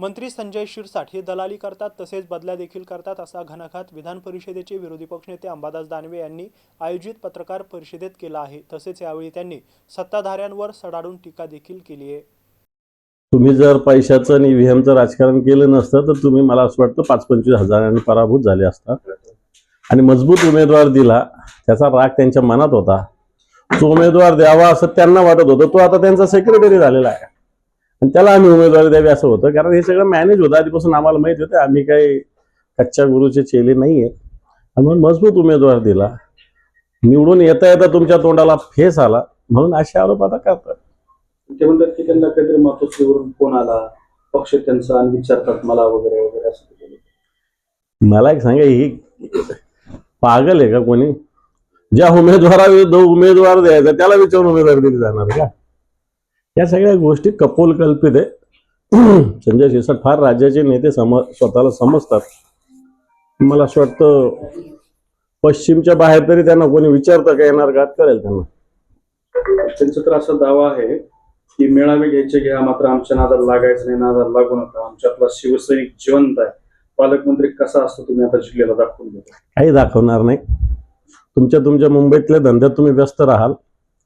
मंत्री संजय शिरसाट हे दलाली करतात तसेच बदल्या देखील करतात असा घणाघात विधान परिषदेचे विरोधी पक्षनेते अंबादास दानवे यांनी आयोजित पत्रकार परिषदेत केला आहे. तसेच यावेळी त्यांनी सत्ताधाऱ्यांवर सडाडून टीका देखील केली आहे. तुम्ही जर पैशाचं आणि व्हीएमचं राजकारण केलं नसतं तर तुम्ही मला असं वाटतं पाच पंचवीस हजारांनी पराभूत झाले असतात आणि मजबूत उमेदवार दिला त्याचा राग त्यांच्या मनात होता. तो उमेदवार द्यावा असं त्यांना वाटत होतं तो आता त्यांचा सेक्रेटरी झालेला आहे. आणि त्याला आम्ही उमेदवारी द्यावी असं होतं. कारण हे सगळं मॅनेज होतं. आधीपासून आम्हाला माहिती होतं आम्ही काही कच्च्या गुरुचे चेले नाही आहेत आणि म्हणून मजबूत उमेदवार दिला. निवडून येता येता तुमच्या तोंडाला फेस आला. म्हणून असे आरोप आता करतात. ते म्हणतात की त्यांना काहीतरी मातोश्रीवरून फोन आला. पक्ष त्यांचा आणि विचारतात मला वगैरे वगैरे असं. मला एक सांगा ही पागल आहे का कोणी? ज्या उमेदवाराविरुद्ध उमेदवार द्यायचा त्याला विचारून उमेदवारी दिली जाणार का? या सगळ्या गोष्टी कपोल कल्पित आहे. संजय शिरसाट फार राज्याचे नेते सम स्वतःला समजतात. मला असं वाटतं पश्चिमच्या बाहेर तरी त्यांना कोणी विचारतं का येणार का कळेल त्यांना. त्यांचा तर असा दावा आहे की मेळावे घ्यायचे घ्या मात्र आमच्या नादाला लागायचं नाही नादाला लागू नका. आमच्यातला शिवसैनिक जिवंत आहे. पालकमंत्री कसा असतो तुम्ही आता जिल्ह्याला दाखवून देतो? काही दाखवणार नाही. तुमच्या तुमच्या मुंबईतल्या धंद्यात तुम्ही व्यस्त राहाल.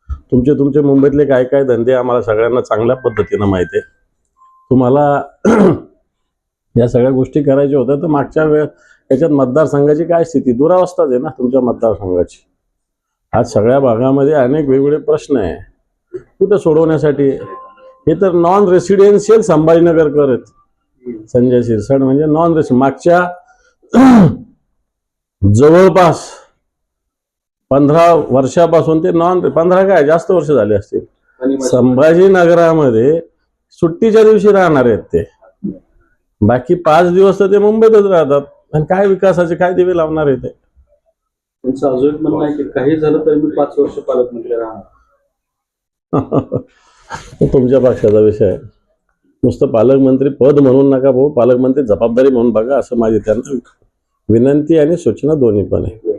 तुमचे तुमचे मुंबईतले काय काय धंदे आम्हाला सगळ्यांना चांगल्या पद्धतीनं माहिती आहे. तुम्हाला या सगळ्या गोष्टी करायच्या होत्या तर मागच्या वेळ याच्यात मतदारसंघाची काय स्थिती? दुरावस्थाच आहे ना तुमच्या मतदारसंघाची. आज सगळ्या भागामध्ये अनेक वेगवेगळे प्रश्न आहे. कुठं सोडवण्यासाठी? हे तर नॉन रेसिडेन्शियल संभाजीनगर करत संजय शिरसाट म्हणजे नॉन रेसिड मागच्या जवळपास पंधरा वर्षापासून ते नॉन पंधरा काय जास्त वर्ष झाले असतील. संभाजीनगरामध्ये सुट्टीच्या दिवशी राहणार आहेत ते. बाकी पाच दिवस तर ते मुंबईतच राहतात. आणि काय विकासाचे काय दिवे लावणार आहे ते? त्यांचं अजून एक म्हणणं आहे की काही झालं तर मी पाच वर्ष पालकमंत्री राहणार. तुमच्या पक्षाचा विषय आहे. नुसतं पालकमंत्री पद म्हणून नका भाऊ पालकमंत्री जबाबदारी म्हणून बघा असं माझी त्यांना विनंती आणि सूचना दोन्ही पण आहे.